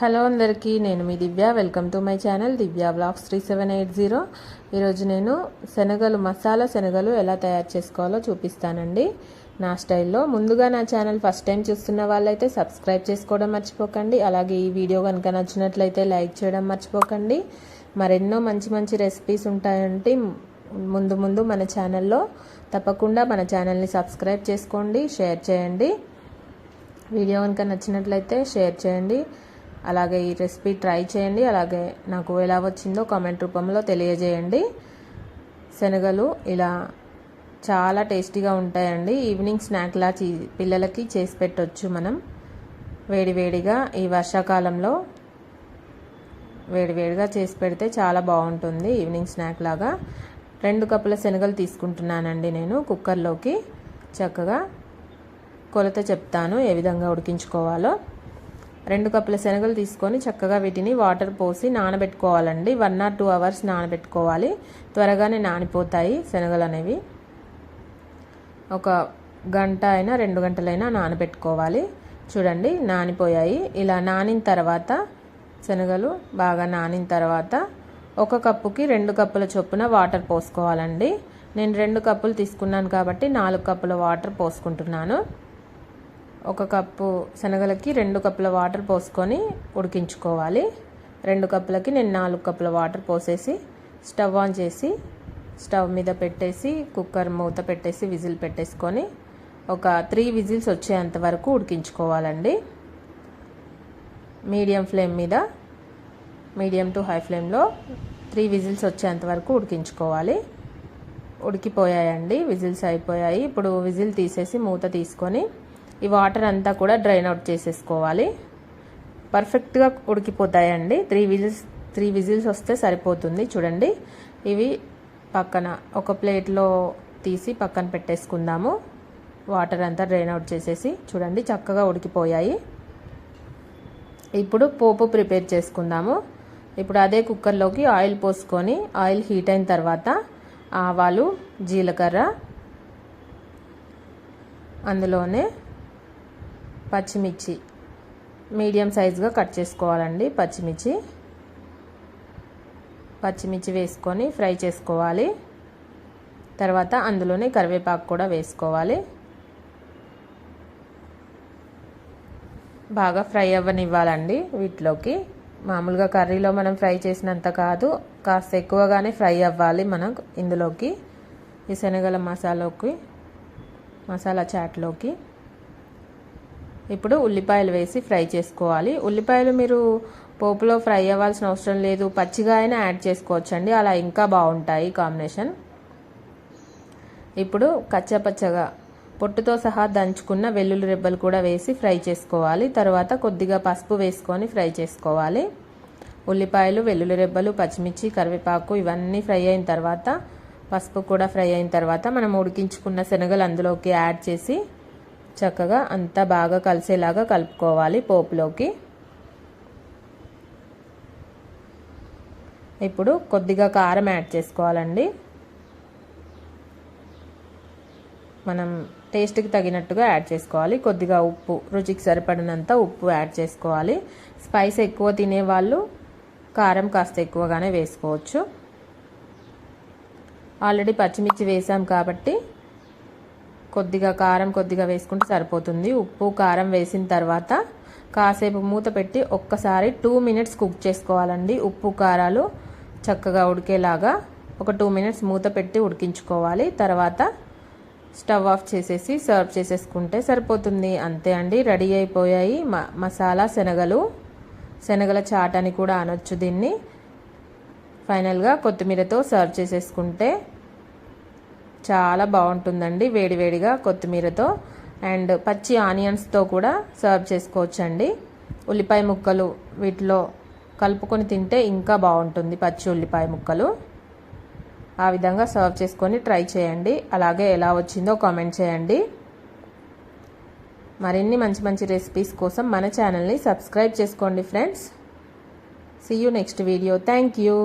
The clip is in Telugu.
హలో అందరికీ నేను మీ Divya. Welcome to my channel Divya blogs three seven eight zero ఈరోజు నేను శనగలు మసాలా శనగలు ఎలా తయారు చేసుకోవాలో చూపిస్తానండి. నా స్టైల్లో ముందుగా నా ఛానల్ ఫస్ట్ టైం చూస్తున్న వాళ్ళైతే సబ్స్క్రైబ్ చేసుకోవడం మర్చిపోకండి. అలాగే ఈ వీడియో కనుక నచ్చినట్లయితే లైక్ చేయడం మర్చిపోకండి. మరెన్నో మంచి మంచి రెసిపీస్ ఉంటాయంటే ముందు ముందు మన ఛానల్లో తప్పకుండా మన ఛానల్ని సబ్స్క్రైబ్ చేసుకోండి షేర్ చేయండి. వీడియో కనుక నచ్చినట్లయితే షేర్ చేయండి. అలాగే ఈ రెసిపీ ట్రై చేయండి. అలాగే నాకు ఎలా వచ్చిందో కామెంట్ రూపంలో తెలియజేయండి. శనగలు ఇలా చాలా టేస్టీగా ఉంటాయండి. ఈవినింగ్ స్నాక్లా చీ పిల్లలకి చేసి పెట్టవచ్చు మనం. వేడివేడిగా ఈ వర్షాకాలంలో వేడివేడిగా చేసి పెడితే చాలా బాగుంటుంది ఈవినింగ్ స్నాక్ లాగా. రెండు కప్పుల శనగలు తీసుకుంటున్నానండి నేను కుక్కర్లోకి. చక్కగా కొలత చెప్తాను ఏ విధంగా ఉడికించుకోవాలో. రెండు కప్పుల శనగలు తీసుకొని చక్కగా వీటిని వాటర్ పోసి నానబెట్టుకోవాలండి. వన్ ఆర్ టూ అవర్స్ నానబెట్టుకోవాలి. త్వరగానే నానిపోతాయి శనగలు అనేవి. ఒక గంట అయినా రెండు గంటలైనా నానబెట్టుకోవాలి. చూడండి నానిపోయాయి. ఇలా నానిన తర్వాత శనగలు బాగా నానిన తర్వాత ఒక కప్పుకి రెండు కప్పుల చొప్పున వాటర్ పోసుకోవాలండి. నేను రెండు కప్పులు తీసుకున్నాను కాబట్టి నాలుగు కప్పుల వాటర్ పోసుకుంటున్నాను. ఒక కప్పు శనగలకి రెండు కప్పుల వాటర్ పోసుకొని ఉడికించుకోవాలి. రెండు కప్పులకి నేను నాలుగు కప్పుల వాటర్ పోసేసి స్టవ్ ఆన్ చేసి స్టవ్ మీద పెట్టేసి కుక్కర్ మూత పెట్టేసి విజిల్ పెట్టేసుకొని ఒక త్రీ విజిల్స్ వచ్చేంత వరకు ఉడికించుకోవాలండి. మీడియం ఫ్లేమ్ మీద మీడియం టు హై ఫ్లేమ్లో త్రీ విజిల్స్ వచ్చేంత వరకు ఉడికించుకోవాలి. ఉడికిపోయాయండి విజిల్స్ అయిపోయాయి. ఇప్పుడు విజిల్ తీసేసి మూత తీసుకొని ఈ వాటర్ అంతా కూడా డ్రైన్ అవుట్ చేసేసుకోవాలి. పర్ఫెక్ట్గా ఉడికిపోతాయండి. త్రీ విజిల్స్ త్రీ విజిల్స్ వస్తే సరిపోతుంది. చూడండి. ఇవి పక్కన ఒక ప్లేట్లో తీసి పక్కన పెట్టేసుకుందాము. వాటర్ అంతా డ్రైన్ అవుట్ చేసేసి చూడండి చక్కగా ఉడికిపోయాయి. ఇప్పుడు పోపు ప్రిపేర్ చేసుకుందాము. ఇప్పుడు అదే కుక్కర్లోకి ఆయిల్ పోసుకొని ఆయిల్ హీట్ అయిన తర్వాత ఆవాలు జీలకర్ర అందులోనే పచ్చిమిర్చి మీడియం సైజుగా కట్ చేసుకోవాలండి. పచ్చిమిర్చి పచ్చిమిర్చి వేసుకొని ఫ్రై చేసుకోవాలి. తర్వాత అందులోనే కరివేపాకు కూడా వేసుకోవాలి. బాగా ఫ్రై అవ్వనివ్వాలండి వీటిలోకి. మామూలుగా కర్రీలో మనం ఫ్రై చేసినంత కాదు కాస్త ఎక్కువగానే ఫ్రై అవ్వాలి మనం ఇందులోకి. ఈ శనగల మసాలాకి మసాలా చాట్లోకి. ఇప్పుడు ఉల్లిపాయలు వేసి ఫ్రై చేసుకోవాలి. ఉల్లిపాయలు మీరు పోపులో ఫ్రై అవ్వాల్సిన అవసరం లేదు. పచ్చిగా అయినా యాడ్ చేసుకోవచ్చండి. అలా ఇంకా బాగుంటాయి కాంబినేషన్. ఇప్పుడు కచ్చపచ్చగా పొట్టుతో సహా దంచుకున్న వెల్లుల్లి రెబ్బలు కూడా వేసి ఫ్రై చేసుకోవాలి. తర్వాత కొద్దిగా పసుపు వేసుకొని ఫ్రై చేసుకోవాలి. ఉల్లిపాయలు వెల్లుల్లి రెబ్బలు పచ్చిమిర్చి కరివేపాకు ఇవన్నీ ఫ్రై అయిన తర్వాత పసుపు కూడా ఫ్రై అయిన తర్వాత మనం ఉడికించుకున్న శనగలు అందులోకి యాడ్ చేసి చక్కగా అంతా బాగా కలిసేలాగా కలుపుకోవాలి పోపులోకి. ఇప్పుడు కొద్దిగా కారం యాడ్ చేసుకోవాలండి. మనం టేస్ట్కి తగినట్టుగా యాడ్ చేసుకోవాలి. కొద్దిగా ఉప్పు రుచికి సరిపడినంత ఉప్పు యాడ్ చేసుకోవాలి. స్పైస్ ఎక్కువ తినేవాళ్ళు కారం కాస్త ఎక్కువగానే వేసుకోవచ్చు. ఆల్రెడీ పచ్చిమిర్చి వేసాం కాబట్టి కొద్దిగా కారం కొద్దిగా వేసుకుంటే సరిపోతుంది. ఉప్పు కారం వేసిన తర్వాత కాసేపు మూత పెట్టి ఒక్కసారి టూ మినిట్స్ కుక్ చేసుకోవాలండి. ఉప్పు కారాలు చక్కగా ఉడికేలాగా ఒక టూ మినిట్స్ మూత పెట్టి ఉడికించుకోవాలి. తర్వాత స్టవ్ ఆఫ్ చేసేసి సర్వ్ చేసేసుకుంటే సరిపోతుంది. అంతే అండి రెడీ అయిపోయాయి. మసాలా శనగలు. శనగల చాట్ అని కూడా అనొచ్చు దీన్ని. ఫైనల్గా కొత్తిమీరతో సర్వ్ చేసేసుకుంటే చాలా బాగుంటుందండి వేడివేడిగా కొత్తిమీరతో. అండ్ పచ్చి ఆనియన్స్తో కూడా సర్వ్ చేసుకోవచ్చండి. ఉల్లిపాయ ముక్కలు వీటిలో కలుపుకొని తింటే ఇంకా బాగుంటుంది పచ్చి ఉల్లిపాయ ముక్కలు. ఆ విధంగా సర్వ్ చేసుకొని ట్రై చేయండి. అలాగే ఎలా వచ్చిందో కామెంట్ చేయండి. మరిన్ని మంచి మంచి రెసిపీస్ కోసం మన ఛానల్ని సబ్స్క్రైబ్ చేసుకోండి friends. See you next video thank you